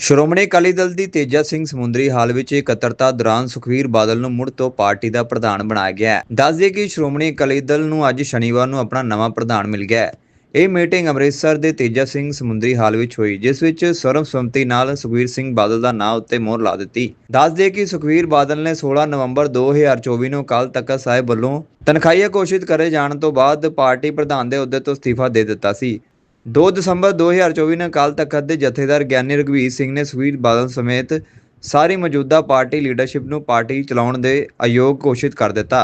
ਸ਼੍ਰੋਮਣੀ ਅਕਾਲੀ ਦਲ ਦੀ ਤੇਜਾ ਸਿੰਘ ਸਮੁੰਦਰੀ ਹਾਲ ਵਿੱਚ ਇਕੱਤਰਤਾ ਦੌਰਾਨ ਸੁਖਵੀਰ ਬਾਦਲ ਨੂੰ ਮੁੜ ਤੋਂ ਪਾਰਟੀ ਦਾ ਪ੍ਰਧਾਨ ਬਣਾਇਆ ਗਿਆ ਹੈ। ਦੱਸ ਦਈਏ ਕਿ ਸ਼੍ਰੋਮਣੀ ਅਕਾਲੀ ਦਲ ਨੂੰ ਅੱਜ ਸ਼ਨੀਵਾਰ ਨੂੰ ਆਪਣਾ ਨਵਾਂ ਪ੍ਰਧਾਨ ਮਿਲ ਗਿਆ ਹੈ। ਇਹ ਮੀਟਿੰਗ ਅੰਮ੍ਰਿਤਸਰ ਦੇ ਤੇਜਾ ਸਿੰਘ ਸਮੁੰਦਰੀ ਹਾਲ ਵਿੱਚ ਹੋਈ, ਜਿਸ ਵਿੱਚ ਸਰਵਸੰਮਤੀ ਨਾਲ ਸੁਖਵੀਰ ਸਿੰਘ ਬਾਦਲ ਦਾ ਨਾਂ ਉੱਤੇ ਮੋਹਰ ਲਾ ਦਿੱਤੀ। ਦੱਸ ਦਈਏ ਕਿ ਸੁਖਵੀਰ ਬਾਦਲ ਨੇ 16 ਨਵੰਬਰ 2024 ਨੂੰ ਅਕਾਲ ਤਖਤ ਸਾਹਿਬ ਵੱਲੋਂ ਤਨਖਾਹੀਆ ਘੋਸ਼ਿਤ ਕਰੇ ਜਾਣ ਤੋਂ ਬਾਅਦ ਪਾਰਟੀ ਪ੍ਰਧਾਨ ਦੇ ਅਹੁਦੇ ਤੋਂ ਅਸਤੀਫਾ ਦੇ ਦਿੱਤਾ ਸੀ। 2 ਦਸੰਬਰ 2024 ਨੂੰ ਅਕਾਲ ਤਖਤ ਦੇ ਜਥੇਦਾਰ ਗਿਆਨੀ ਰਘਵੀਰ ਸਿੰਘ ਨੇ ਸੁਖਬੀਰ ਬਾਦਲ ਸਮੇਤ ਸਾਰੀ ਮੌਜੂਦਾ ਪਾਰਟੀ ਲੀਡਰਸ਼ਿਪ ਨੂੰ ਪਾਰਟੀ ਚਲਾਉਣ ਦੇ ਅਯੋਗ ਘੋਸ਼ਿਤ ਕਰ ਦਿੱਤਾ।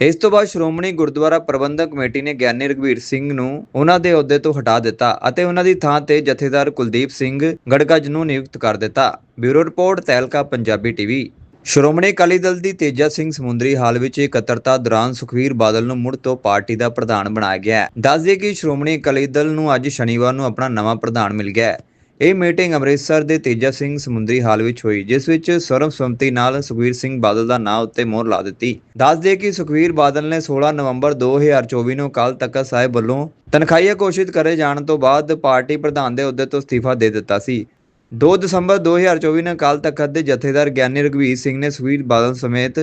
ਇਸ ਤੋਂ ਬਾਅਦ ਸ਼੍ਰੋਮਣੀ ਗੁਰਦੁਆਰਾ ਪ੍ਰਬੰਧਕ ਕਮੇਟੀ ਨੇ ਗਿਆਨੀ ਰਘਵੀਰ ਸਿੰਘ ਨੂੰ ਉਹਨਾਂ ਦੇ ਅਹੁਦੇ ਤੋਂ ਹਟਾ ਦਿੱਤਾ ਅਤੇ ਉਹਨਾਂ ਦੀ ਥਾਂ ਤੇ ਜਥੇਦਾਰ ਕੁਲਦੀਪ ਸਿੰਘ ਗੜਗੱਜ ਨੂੰ ਨਿਯੁਕਤ ਕਰ ਦਿੱਤਾ। Bureau report Tehelka Punjabi TV. Shiromani Akali Dal ਦੀ ਤੇਜਾ ਸਿੰਘ ਸਮੁੰਦਰੀ ਹਾਲ ਵਿੱਚ ਇਕੱਤਰਤਾ ਦੌਰਾਨ ਸੁਖਵੀਰ ਬਾਦਲ ਨੂੰ ਮੁੜ ਤੋਂ ਪਾਰਟੀ ਦਾ ਪ੍ਰਧਾਨ ਬਣਾਇਆ ਗਿਆ ਹੈ। ਦੱਸ ਦਈਏ ਕਿ ਸ਼੍ਰੋਮਣੀ ਅਕਾਲੀ ਦਲ ਨੂੰ ਅੱਜ ਸ਼ਨੀਵਾਰ ਨੂੰ ਆਪਣਾ ਨਵਾਂ ਪ੍ਰਧਾਨ ਮਿਲ ਗਿਆ ਹੈ। ਇਹ ਮੀਟਿੰਗ ਅੰਮ੍ਰਿਤਸਰ ਦੇ ਤੇਜਾ ਸਿੰਘ ਸਮੁੰਦਰੀ ਹਾਲ ਵਿੱਚ ਹੋਈ, ਜਿਸ ਵਿੱਚ ਸਰਵਸੰਮਤੀ ਨਾਲ ਸੁਖਵੀਰ ਸਿੰਘ ਬਾਦਲ ਦਾ ਨਾਂ ਉੱਤੇ ਮੋਹਰ ਲਾ ਦਿੱਤੀ। ਦੱਸ ਦਈਏ ਕਿ ਸੁਖਵੀਰ ਬਾਦਲ ਨੇ 16 ਨਵੰਬਰ 2024 ਨੂੰ ਅਕਾਲ ਤਖਤ ਸਾਹਿਬ ਵੱਲੋਂ ਤਨਖਾਹੀਆ ਘੋਸ਼ਿਤ ਕਰੇ ਜਾਣ ਤੋਂ ਬਾਅਦ ਪਾਰਟੀ ਪ੍ਰਧਾਨ ਦੇ ਅਹੁਦੇ ਤੋਂ ਅਸਤੀਫਾ ਦੇ ਦਿੱਤਾ ਸੀ। 2 ਦਸੰਬਰ 2024 ਨੂੰ ਅਕਾਲ ਤਖਤ ਦੇ ਜਥੇਦਾਰ ਗਿਆਨੀ ਰਘਵੀਰ ਸਿੰਘ ਨੇ ਸੁਖਬੀਰ ਬਾਦਲ ਸਮੇਤ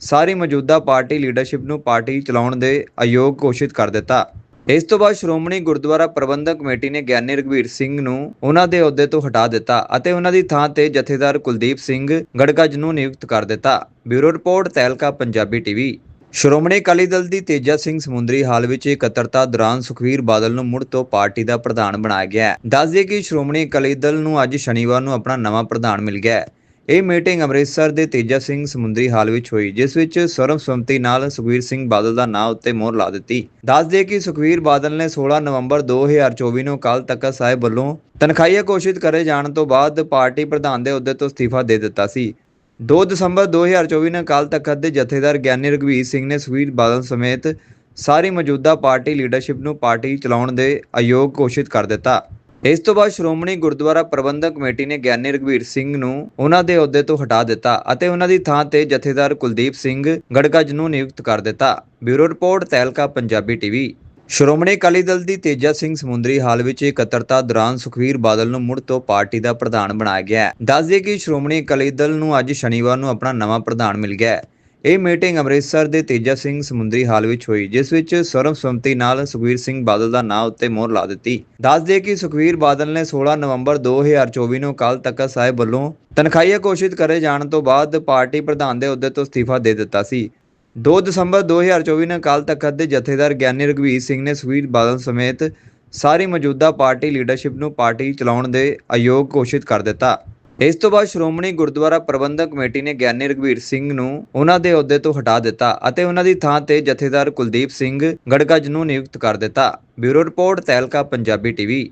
ਸਾਰੀ ਮੌਜੂਦਾ ਪਾਰਟੀ ਲੀਡਰਸ਼ਿਪ ਨੂੰ ਪਾਰਟੀ ਚਲਾਉਣ ਦੇ ਅਯੋਗ ਘੋਸ਼ਿਤ ਕਰ ਦਿੱਤਾ। ਇਸ ਤੋਂ ਬਾਅਦ ਸ਼੍ਰੋਮਣੀ ਗੁਰਦੁਆਰਾ ਪ੍ਰਬੰਧਕ ਕਮੇਟੀ ਨੇ ਗਿਆਨੀ ਰਘਵੀਰ ਸਿੰਘ ਨੂੰ ਉਹਨਾਂ ਦੇ ਅਹੁਦੇ ਤੋਂ ਹਟਾ ਦਿੱਤਾ ਅਤੇ ਉਹਨਾਂ ਦੀ ਥਾਂ ਤੇ ਜਥੇਦਾਰ ਕੁਲਦੀਪ ਸਿੰਘ ਗੜਗੱਜ ਨੂੰ ਨਿਯੁਕਤ ਕਰ ਦਿੱਤਾ। Bureau report, Tehelka, Punjabi TV. Shiromani Akali Dal ਦੀ ਤੇਜਾ ਸਿੰਘ ਸਮੁੰਦਰੀ ਹਾਲ ਵਿੱਚ ਇਕੱਤਰਤਾ ਦੌਰਾਨ ਸੁਖਵੀਰ ਬਾਦਲ ਨੂੰ ਮੁੜ ਤੋਂ ਪਾਰਟੀ ਦਾ ਪ੍ਰਧਾਨ ਬਣਾਇਆ ਗਿਆ ਹੈ। ਦੱਸ ਦਈਏ ਕਿ ਸ਼੍ਰੋਮਣੀ ਅਕਾਲੀ ਦਲ ਨੂੰ ਅੱਜ ਸ਼ਨੀਵਾਰ ਨੂੰ ਆਪਣਾ ਨਵਾਂ ਪ੍ਰਧਾਨ ਮਿਲ ਗਿਆ ਹੈ। ਇਹ ਮੀਟਿੰਗ ਅੰਮ੍ਰਿਤਸਰ ਦੇ ਤੇਜਾ ਸਿੰਘ ਸਮੁੰਦਰੀ ਹਾਲ ਵਿੱਚ ਹੋਈ, ਜਿਸ ਵਿੱਚ ਸਰਵਸੰਮਤੀ ਨਾਲ ਸੁਖਵੀਰ ਸਿੰਘ ਬਾਦਲ ਦਾ ਨਾਂ ਉੱਤੇ ਮੋਹਰ ਲਾ ਦਿੱਤੀ। ਦੱਸ ਦਈਏ ਕਿ ਸੁਖਵੀਰ ਬਾਦਲ ਨੇ 16 ਨਵੰਬਰ 2024 ਨੂੰ ਅਕਾਲ ਤਖਤ ਸਾਹਿਬ ਵੱਲੋਂ ਤਨਖਾਹੀਆ ਘੋਸ਼ਿਤ ਕਰੇ ਜਾਣ ਤੋਂ ਬਾਅਦ ਪਾਰਟੀ ਪ੍ਰਧਾਨ ਦੇ ਅਹੁਦੇ ਤੋਂ ਅਸਤੀਫਾ ਦੇ ਦਿੱਤਾ ਸੀ। 2 ਦਸੰਬਰ 2024 ਨੂੰ ਅਕਾਲ ਤਖਤ ਦੇ ਜਥੇਦਾਰ ਗਿਆਨੀ ਰਘਵੀਰ ਸਿੰਘ ਨੇ ਸੁਖਬੀਰ ਬਾਦਲ ਸਮੇਤ ਸਾਰੀ ਮੌਜੂਦਾ ਪਾਰਟੀ ਲੀਡਰਸ਼ਿਪ ਨੂੰ ਪਾਰਟੀ ਚਲਾਉਣ ਦੇ ਅਯੋਗ ਘੋਸ਼ਿਤ ਕਰ ਦਿੱਤਾ। ਇਸ ਤੋਂ ਬਾਅਦ ਸ਼੍ਰੋਮਣੀ ਗੁਰਦੁਆਰਾ ਪ੍ਰਬੰਧਕ ਕਮੇਟੀ ਨੇ ਗਿਆਨੀ ਰਘਵੀਰ ਸਿੰਘ ਨੂੰ ਉਹਨਾਂ ਦੇ ਅਹੁਦੇ ਤੋਂ ਹਟਾ ਦਿੱਤਾ ਅਤੇ ਉਹਨਾਂ ਦੀ ਥਾਂ ਤੇ ਜਥੇਦਾਰ ਕੁਲਦੀਪ ਸਿੰਘ ਗੜਗੱਜ ਨੂੰ ਨਿਯੁਕਤ ਕਰ ਦਿੱਤਾ। Bureau report Tehelka Punjabi TV. Shiromani Akali Dal ਦੀ ਤੇਜਾ ਸਿੰਘ ਸਮੁੰਦਰੀ ਹਾਲ ਵਿੱਚ ਇਕੱਤਰਤਾ ਦੌਰਾਨ ਸੁਖਵੀਰ ਬਾਦਲ ਨੂੰ ਮੁੜ ਤੋਂ ਪਾਰਟੀ ਦਾ ਪ੍ਰਧਾਨ ਬਣਾਇਆ ਗਿਆ ਹੈ। ਦੱਸ ਦਈਏ ਕਿ ਸ਼੍ਰੋਮਣੀ ਅਕਾਲੀ ਦਲ ਨੂੰ ਅੱਜ ਸ਼ਨੀਵਾਰ ਨੂੰ ਆਪਣਾ ਨਵਾਂ ਪ੍ਰਧਾਨ ਮਿਲ ਗਿਆ ਹੈ। ਇਹ ਮੀਟਿੰਗ ਅੰਮ੍ਰਿਤਸਰ ਦੇ ਤੇਜਾ ਸਿੰਘ ਸਮੁੰਦਰੀ ਹਾਲ ਵਿੱਚ ਹੋਈ, ਜਿਸ ਵਿੱਚ ਸਰਬਸੰਮਤੀ ਨਾਲ ਸੁਖਵੀਰ ਸਿੰਘ ਬਾਦਲ ਦਾ ਨਾਂ ਉੱਤੇ ਮੋਹਰ ਲਾ ਦਿੱਤੀ। ਦੱਸ ਦਈਏ ਕਿ ਸੁਖਵੀਰ ਬਾਦਲ ਨੇ 16 ਨਵੰਬਰ 2024 ਨੂੰ ਅਕਾਲ ਤਖਤ ਸਾਹਿਬ ਵੱਲੋਂ ਤਨਖਾਹੀਆ ਘੋਸ਼ਿਤ ਕਰੇ ਜਾਣ ਤੋਂ ਬਾਅਦ ਪਾਰਟੀ ਪ੍ਰਧਾਨ ਦੇ ਅਹੁਦੇ ਤੋਂ ਅਸਤੀਫਾ ਦੇ ਦਿੱਤਾ ਸੀ। 2 ਦਸੰਬਰ 2024 ਨੂੰ ਅਕਾਲ ਤਖਤ ਦੇ ਜਥੇਦਾਰ ਗਿਆਨੀ ਰਘਵੀਰ ਸਿੰਘ ਨੇ ਸੁਖਬੀਰ ਬਾਦਲ ਸਮੇਤ ਸਾਰੀ ਮੌਜੂਦਾ ਪਾਰਟੀ ਲੀਡਰਸ਼ਿਪ ਨੂੰ ਪਾਰਟੀ ਚਲਾਉਣ ਦੇ ਅਯੋਗ ਘੋਸ਼ਿਤ ਕਰ ਦਿੱਤਾ। ਇਸ ਤੋਂ ਬਾਅਦ ਸ਼੍ਰੋਮਣੀ ਗੁਰਦੁਆਰਾ ਪ੍ਰਬੰਧਕ ਕਮੇਟੀ ਨੇ ਗਿਆਨੀ ਰਘਵੀਰ ਸਿੰਘ ਨੂੰ ਉਹਨਾਂ ਦੇ ਅਹੁਦੇ ਤੋਂ ਹਟਾ ਦਿੱਤਾ ਅਤੇ ਉਹਨਾਂ ਦੀ ਥਾਂ ਤੇ ਜਥੇਦਾਰ ਕੁਲਦੀਪ ਸਿੰਘ ਗੜਗੱਜ ਨੂੰ ਨਿਯੁਕਤ ਕਰ ਦਿੱਤਾ। Bureau report Tehelka, Punjabi TV.